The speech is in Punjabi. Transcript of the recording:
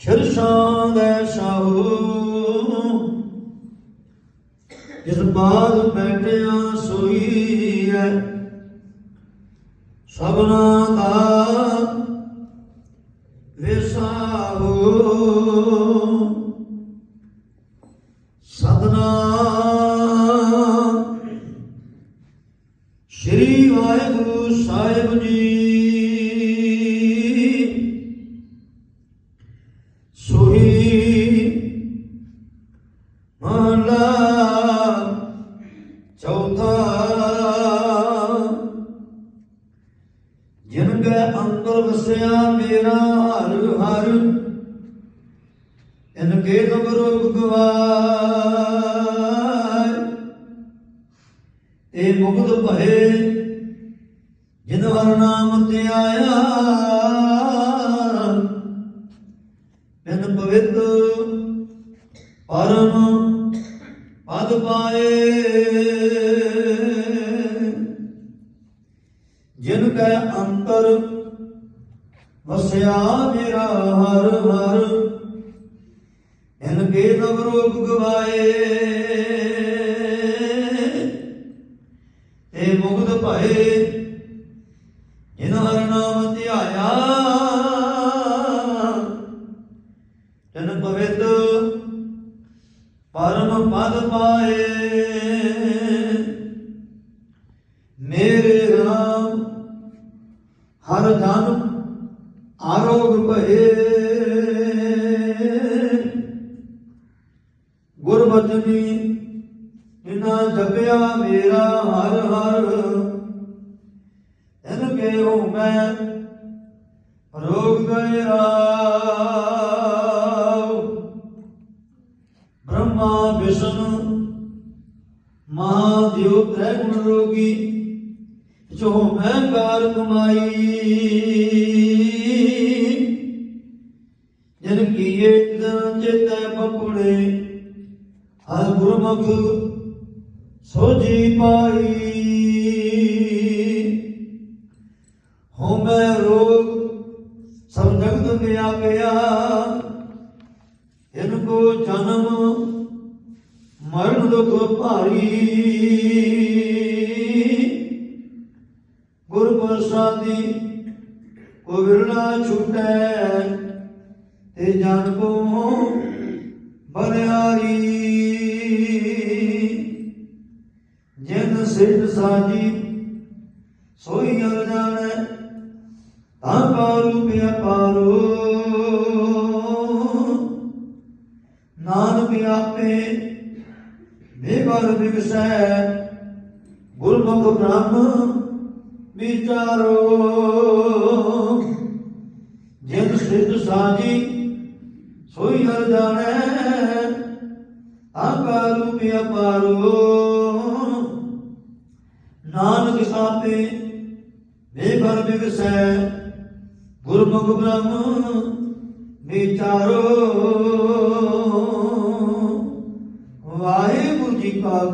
ਸ਼ਰਸ਼ਾਂ ਦੇ ਸਾਹੂ। ਜਿਸ ਬਾਦ ਬੈਠਿਆ ਸੋਈ ਹੈ ਸਭਨਾ ਦਾ ਵਿਸਾਹੂ। ਮਹਲਾ ਚੌਥਾ ਜਿਨ ਕੇ ਅੰਦਰ ਵਸਿਆ ਮੇਰਾ ਹਰ ਹਰ ਇਨ ਕੇ ਤਮ ਰੋਗ ਗਵਾਏ। ਤੇ ਮੁਕਤ ਭਏ ਜਿਨ ਹਰ ਨਾਮ ਤੇ ਆਇਆ ਬਿਨ ਪਵਿੱਤ ਪਰਮ ਪਦ ਪਾਏ। ਜਿਨ ਕੈ ਅੰਤਰ ਵਸਿਆ ਮੇਰਾ ਹਰ ਹਰ, ਇਨ ਕੇ ਤਬ ਰੋਗ ਗਵਾਏ। ਤੇ ਮੁਕਤ ਭਏ, ਜਿਨ ਹਰ ਨਾਮ ਧਿਆਇਆ, ਤਨ ਪਵਿੱਤ ਪਰਮ ਪਦ ਪਾਏ। ਮੇਰੇ ਰਾਮ, ਹਰ ਜਨ ਆਰੋਗ ਭਏ। ਗੁਰਬਚਨੀ ਇਨਾ ਜਪਿਆ ਮੇਰਾ ਹਰ ਹਰ। ਤਨ ਕੇ ਹੋ ਮੈਂ ਰੋਗ ਗਏ ਰਾਵ ਮਹਾਦੇਵ ਤ੍ਰੈ ਗੁਣ ਰੋਗੀ, ਜੋ ਮੈਂ ਕਾਰ ਕਮਾਈ। ਜਨ ਕੀਏ ਤਨ ਚੇਤੈ ਪਪੜੇ, ਹਰ ਗੁਰਮੁਖ ਸੋਜੀ ਪਾਈ। ਹੋਮੈ ਰੋਗ, ਸਭ ਜਗਤ ਵਿਆਪਿਆ ਇਨ ਕੋ ਜਨਮ ਮਰਨ ਦੁਖ ਭਾਰੀ। ਗੁਰ ਪ੍ਰਸਾਦੀ ਕੋ ਵਿਰਲਾ ਛੁਟੈ, ਤੇ ਜਨ ਕੋ ਬਲਿਆਰੀ। ਜਿਨ ਸਿੱਧ ਸਾਜੀ ਸੋਈ ਅਰ ਜਾਣੈ, ਤਾਂ ਕਾਰੂ ਪਿਆਪਾਰੋ ਨਾਨਕ ਆਪੇ ਬੇਗਰ ਵਿਗਸੈ ਗੁਰਮੁਖ ਬ੍ਰਹਮ ਵਿਚਾਰੋ। ਜਿਨ ਸਿੱਧ ਸਾਜੀ, ਸੋਈ ਹਰ ਜਾਣੈ ਆਕਾਰੂ ਪਿਆਪਾਰੋ ਨਾਨਕ ਆਪੇ ਬੇਗਰ ਵਿਗਸੈ ਗੁਰਮੁਖ ਬ੍ਰਹਮ ਵਿਚਾਰੋ।